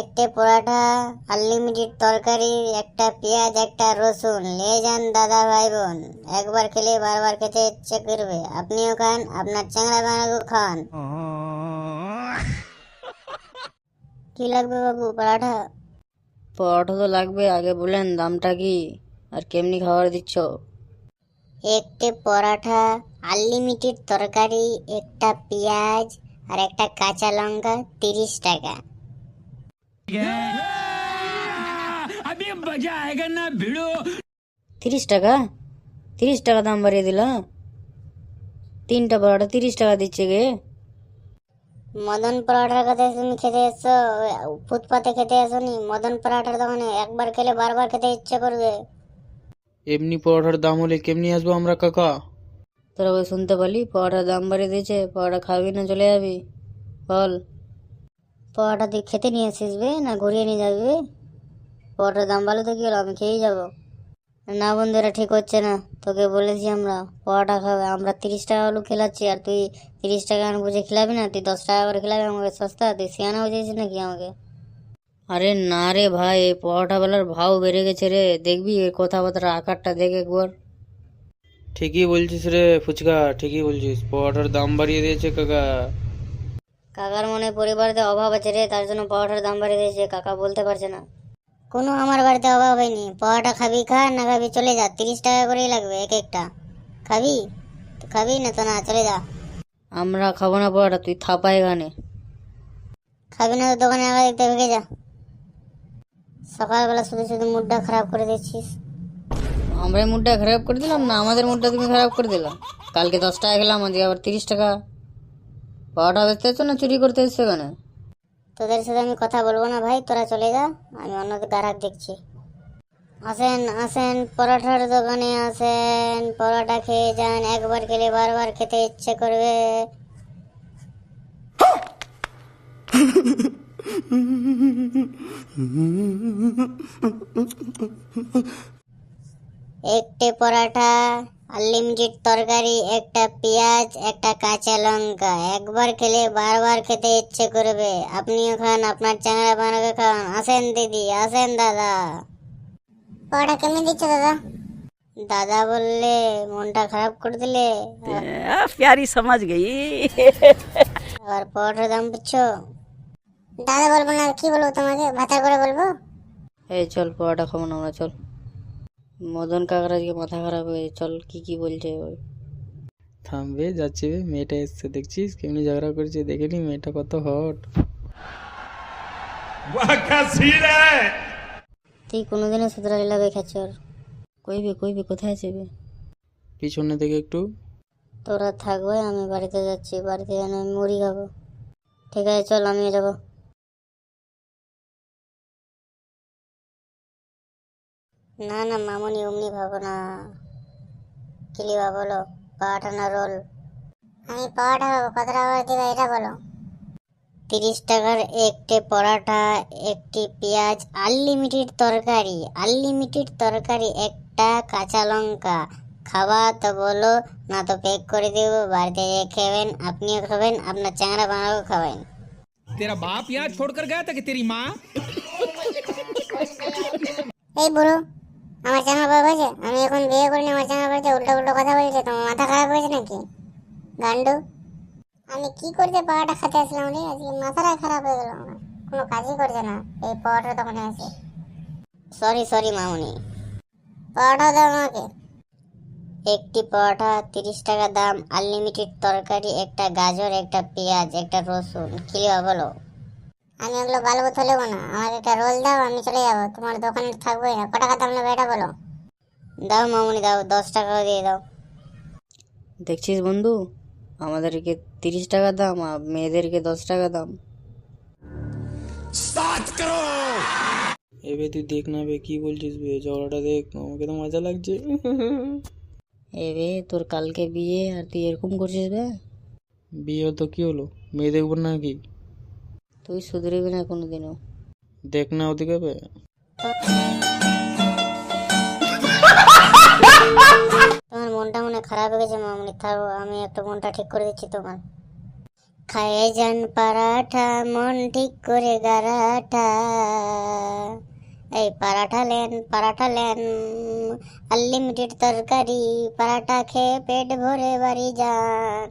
একটা পরাঠা আনলিমিটেড তরকারি একটা পেঁয়াজ একটা রসুন। নিয়ে যান দাদা ভাই বোন একবার খেলে বারবার খেতে ইচ্ছে করবে। আপনিও খান আপনার চ্যাংড়া বানাকেও খান। কি লাগবে বাবু পরাঠা পরোটা তো লাগবে আগে বলেন দামটা কি? আর কেমনি খাবার দিচ্ছ? একটা পরাঠা আনলিমিটেড তরকারি একটা পেঁয়াজ আর একটা কাঁচা লঙ্কা তিরিশ টাকা। তিরিশ টাকা তিরিশ টাকা দাম বাড়িয়ে দিল তিনটা পরোটা তিরিশ টাকা দিচ্ছে গে মদন পরাঠার কথা তুমি খেতে এসছো ফুটপাতে খেতে এসোনি মদন পরাঠার দোকানে একবার খেলে বারবার খেতে ইচ্ছে করবে এমনি পরোটার দাম হলে কেমনি আসব আমরা কাকা তোরা ওই শুনতে পারলি পরোটার দাম বাড়িয়ে দিয়েছে পরোটা খাবি না চলে যাবি বল পরোটা তুই খেতে নিয়ে আসিস বে না ঘুরিয়ে নিয়ে যাবি বে? পরোটার দাম ভালো তো কি হলো? আমি খেয়েই যাব। না বন্ধুরা ঠিক হচ্ছে না। তোকে বলেছি আমরা পরোটা খাবে। আমরা তিরিশ টাকা আলু খেলাচ্ছি আর তুই তিরিশ টাকা আলু বুঝে খেলাবি না? তুই দশ টাকা করে খেলাবি আমাকে সস্তা? তুই সিয়ানা হয়ে যাচ্ছিস নাকি আমাকে? আরে না রে ভাই এই পরোটা বেলার ভাও বেড়ে গেছে রে। দেখবি এর কথাবার্তা আকারটা দেখে একবার। ঠিকই বলছিস রে ফুচকা ঠিকই বলছিস। পরোটার দাম বাড়িয়ে দিয়েছে কাকা। কাকার মনে পরিবারেতে অভাব আছে রে তার জন্য পরোটার দাম বাড়িয়ে দিয়েছে কাকা বলতে পারছে না। কোনো আমার বাড়িতে অভাব হয়নি। পরোটা খাবি খা না খাবি চলে যা তিরিশ টাকা করেই লাগবে এক একটা। খাবি? তো খাবি না তো না চলে যা। আমরা খাব না পরোটা তুই থাপা এখানে। খাবি না তো দোকানে আগে দেখতে ভেঙে যা। সকালবেলা শুধু শুধু মুডটা খারাপ করে দিচ্ছিস। আমরা মুডটা খারাপ করে দিলাম না আমাদের মুডটা তুমি খারাপ করে দিলাম কালকে দশ টাকা খেলাম আজকে আবার তিরিশ টাকা। পরোটা বেচতে এসছো না, চুরি করতে এসছো এখানে তোদের সাথে আমি কথা বলব না ভাই, তোরা চলে যা, আমি অন্য গ্রাহক দেখছি। আসেন আসেন পরোটার দোকানে আসেন, পরোটা খেয়ে যান, একবার খেলে বারবার খেতে ইচ্ছে করবে। একটি পরোটা আনলিমিটেড তরকারি একটা পেঁয়াজ একটা কাঁচা লঙ্কা। একবার খেলে বারবার খেতে ইচ্ছে করবে। আপনিও খান আপনার চ্যাংরা বানাকে খান। আসেন দিদি আসেন দাদা। পড়া কেমন দিচ্ছ দাদা? দাদা বললে মনটা খারাপ করে দিলে। প্যারি সমাজ গেই। আর পরোটার দাম বুঝছ? দাদা বলব না কি বলব তোমাকে? ভাতা করে বলব? এই চল পরোটা খাব না চল। মদন কাকার আজকে মাথা খারাপ হয়ে চল কি কি বলছে ওই থামবে যাচ্ছে বে মেয়েটা এসছে দেখছিস? কেমনি ঝগড়া করছে দেখেনি মেয়েটা কত হট। তুই কোনোদিনও সুতরালি লাগে খেচর কইবে কইবে কোথায় আছে বে? পিছনে থেকে একটু। তোরা থাকবে আমি বাড়িতে যাচ্ছি বাড়িতে যেন আমি মুড়ি খাব। ঠিক আছে চল আমিও যাব। না না মামুনি অমনি ভাবো না। কিলিবা বলো পাটা না রোল। আমি পাটা খাব কত টাকা দিবা এটা বলো। তিরিশ টাকার একটি পরাঠা একটি পেঁয়াজ আনলিমিটেড তরকারি আনলিমিটেড তরকারি একটা কাঁচা লঙ্কা। খাওয়া তো বলো না তো প্যাক করে দেব বাড়িতে খাবেন আপনিও খাবেন আপনার চাংড়া বানাও খাবেন। তেরা বাপ ইয়া ছোড় কর গয়া তেরি মা এই বলো আমার চ্যাংড়া বয়স হয়েছে? আমি এখন বিয়ে করিনি আমার চ্যাংড়া বয়সে উল্টো উল্টো কথা বলছে তোমার মাথা খারাপ হয়েছে নাকি? গান্ডু আমি কি করতে পাওয়াটা খেতে আসলাম রে? আজকে মাথাটা খারাপ হয়ে গেল আমার। কোনো কাজই করছে না এই পাওয়াটা দোকানে আছে। সরি সরি মামুনি। পাওয়াটা দাও আমাকে। একটি পরোটা তিরিশ টাকা দাম আনলিমিটেড তরকারি একটা গাজর একটা পেঁয়াজ একটা রসুন। কি বলো? আমি ওগুলো বালবো চলেবো না। আমাকে একটা রোল দাও আমি চলে যাব। তোমার দোকানে থাকবোই না। ক টাকা দাম নেবে এটা বলো? দাও মামুনি দাও। দশ টাকা দিয়ে দাও। দেখছিস বন্ধু? আমাদেরকে তিরিশ টাকা দাম আর মেয়েদেরকে দশ টাকা দাম। এবে তুই দেখ না বে কি বলছিস বে? ঝগড়াটা দেখ আমাকে তো মজা লাগছে। এবে তোর কালকে বিয়ে আর তুই এরকম করছিস বে? বিয়ে তো কি হলো? মেয়ে দেখব নাকি? তুই শুধরিবি না কোনোদিনও। দেখ না ওদিকে বে। তোমার মনটা মনে খারাপ হয়ে গেছে মামনি। থাকো আমি একটু মনটা ঠিক করে দিচ্ছি তোমার। খায়ে যান পারাঠা মন ঠিক করে গারাঠা। এই paratha lane paratha lane. Unlimited তরকারি পারাঠা খেয়ে পেট ভরে বাড়ি যান।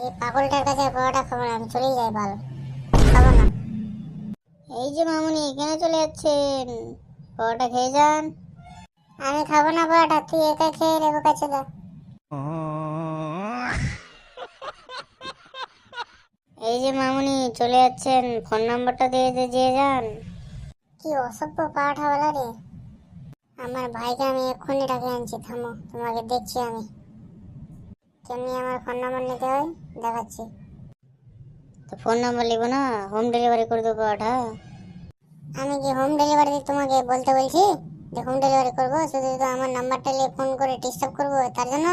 এই পাগলটার কাছে পরোটা খাব না আমি চলেই যাই ভালো খাব না। এই যে মামুনি কেন চলে যাচ্ছেন। পরোটা খেয়ে যান। আমি খাব না পরোটা তুই একা খেয়ে নেব কাছে দা এই যে মামুনি চলে যাচ্ছেন। ফোন নাম্বারটা দিয়ে দিয়ে দিয়ে যান। কি অসভ্য পাঠাওয়ালা রে। আমার ভাইকে আমি এক্ষুনি ডাকে আনছি থামো তোমাকে দেখছি আমি। কেমনি আমার ফোন নাম্বার নিতে হয় দেখাচ্ছি। তো ফোন নাম্বার লিখব না? হোম ডেলিভারি করে দেবো পাঠা আমি কি হোম ডেলিভারি তোমাকে বলতে বলছি? যে হোম ডেলিভারি করব শুধু শুধু আমার নাম্বারটা নিয়ে ফোন করে ডিস্টার্ব করব তার জন্য?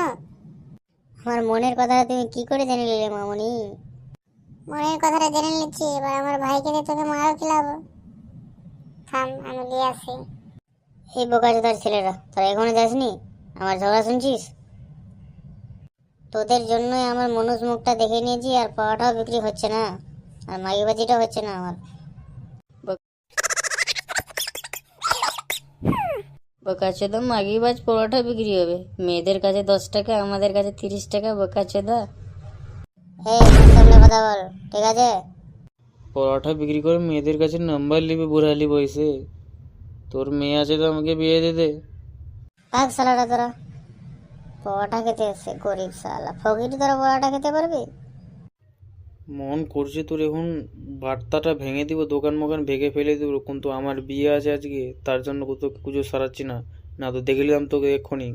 আমার মনের কথাটা তুমি কি করে জেনে নিলে মামনি? মনের কথাটা জেনে নিচ্ছি এবার আমার ভাইকে দিয়ে তোকে মারও খিলাবো থাম আমি নিয়ে আসি। এই বোকাচোদার ছেলেরা তোরা এখনও যাসনি? আমার ঝগড়া শুনছিস? তোদের জন্যই আমার মনুষ মুখটা দেখে নিয়েছি আর পাওয়াটাও বিক্রি হচ্ছে না। আর মাগিবাজিটাও হচ্ছে না আমার। বোকাচোদা মাগিবাজ পরোটা বিক্রি হবে। মেয়েদের কাছে দশ টাকা আমাদের কাছে তিরিশ টাকা বোকাচোদা। এই সামনে কথা বল ঠিক আছে? পরোটা বিক্রি করে মেয়েদের কাছে নাম্বার নিবে বুড়ালি বয়সে তোর মেয়ে আছে তো আমাকে বিয়ে দে দে। ভাগ সালাটা তোরা। পরোটা খেতে এসছে গরিব সালা ফকির তোরা পরোটা খেতে পারবি? মন করছে তোর এখন বার্তাটা ভেঙে দিব দোকান মোকান ভেঙে ফেলে দিব কিন্তু আমার বিয়ে আছে আজকে তার জন্য তোকে পুজো সারাচ্ছি না। না তো দেখলাম তোকে এক্ষুনি।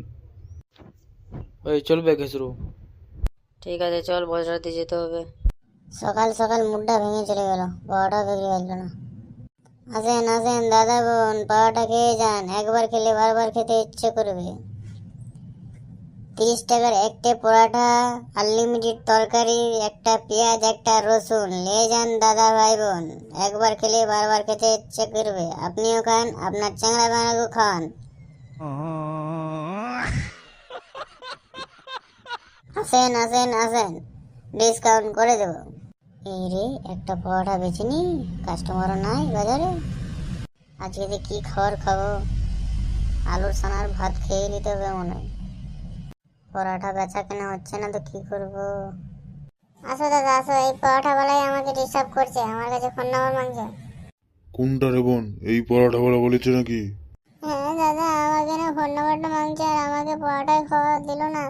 ওই চলবে ঘেসরু ঠিক আছে চল বজরাতে যেতে হবে। সকাল সকাল মুডটা ভেঙে চলে গেল পরোটা বিক্রি হলো না। আসেন আসেন দাদা বোন পরোটা খেয়ে যান একবার খেলে বারবার খেতে ইচ্ছে করবে। তিরিশ টাকার একটা পরোটা আনলিমিটেড তরকারি, একটা পেঁয়াজ, একটা রসুন। নিয়ে যান দাদা ভাই বোন একবার খেলে বারবার খেতে ইচ্ছে করবে। আপনিও খান, আপনার চ্যাংড়া বানাকেও খান। আসেন আসেন আসেন। ডিসকাউন্ট করে দেবো। এই রে, একটা পরোটা বেছে নি। কাস্টমারও নাই বাজারে। আজকে কি খাবার খাব? আলুর সানার ভাত খেয়ে নিতে হবে মনে হয়। পরোটা বেচা কেনা হচ্ছে না তো কি করব? আসো দাদা আসো এই পরোটা বেলায় আমাকে ডিস্টার্ব করছে আমার কাছে ফোন নাম্বার মাংছে কোনটা রে বোন? এই পড়াটা বলা বলেছে নাকি? হ্যাঁ দাদা আমাকে না ফোন নাম্বারটা মাংছে আর আমাকে পরোটাই খাওয়া দিল না।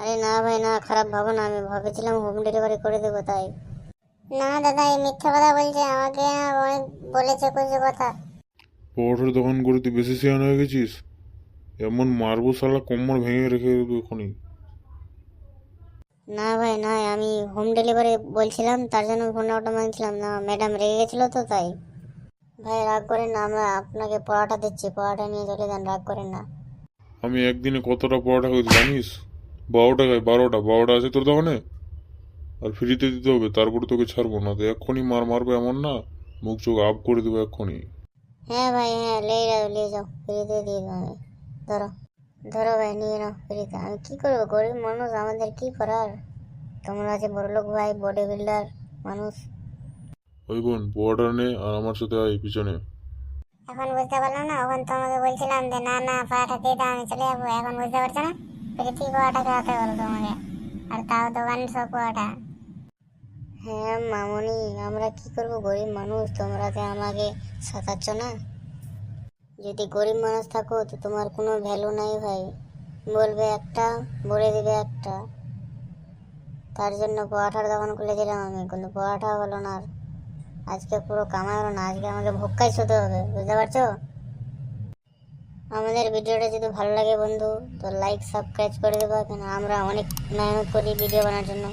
আরে না ভাই না খারাপ ভাবো না আমি ভেবেছিলাম হোম ডেলিভারি করে দেবো তাই। না দাদা এই মিথ্যা কথা বলছে আমাকে না অনেক বলেছে কিছু কথা। পরোটার দোকান করে তুই বেশি সিয়ান হয়ে গেছিস? এমন মারবো শালা কোমর ভেঙে রেখে দেবো এখনই। না ভাই না আমি হোম ডেলিভারি বলছিলাম তার জন্য ফোন নাম্বারটা মাংছিলাম না ম্যাডাম রেগে গেছিল তো তাই। ভাই রাগ করেন না আমরা আপনাকে পরোটা দিচ্ছি পরোটা নিয়ে চলে যান রাগ করেন না। আমি একদিনে কতটা পরোটা খাই জানিস? বারো টাকায় বারোটা বারোটা আছে তোর দোকানে? আর ফ্রিতে দিতে হবে তারপরে তোকে ছাড়বো না তো এক্ষুনি মার মারবে এমন না মুখ চোখ আপ করে দেবো এক্ষুনি। হ্যাঁ ভাই হ্যাঁ নিয়ে যাও নিয়ে যাও ফ্রিতে দিয়ে দেবো আমি। ধরো ধরো ভাই নিয়ে নাও ফ্রিতে আমি কী করব? গরিব মানুষ আমাদের কি করার? তোমরা আছে বড়লোক ভাই বডি বিল্ডার মানুষ। ওই বোন পরোটা নে আর আমার সাথে আয় পিছনে। এখন বুঝতে পারল না? এখন তোমাকে বলছিলাম যে না না পরোটা দিয়ে দাও আমি চলে যাব। এখন বুঝতে পারছ না? প্রীতি পরোটা খাওয়াতে বলো তোমাকে? আর তাও দোকান সব পরোটা হ্যাঁ মামনি আমরা কি করব? গরিব মানুষ তোমরা যে আমাকে সাঁতাচ্ছ না? যদি গরিব মানুষ থাকো, তো তোমার কোনো ভ্যালু নাই ভাই। বলবে একটা, বলে দিবে একটা। তার জন্য পরোটার দোকান খুলেছিলাম আমি, কিন্তু পরোটা হলো না আর। আজকে পুরো কামাই হলো না, আজকে আমাকে ভোক্কাই শুতে হবে, বুঝতে পারছ? আমাদের ভিডিওটা যদি ভালো লাগে বন্ধু, তো লাইক সাবস্ক্রাইব করে দেবো, কেন আমরা অনেক মেহনত করি ভিডিও বানার জন্য।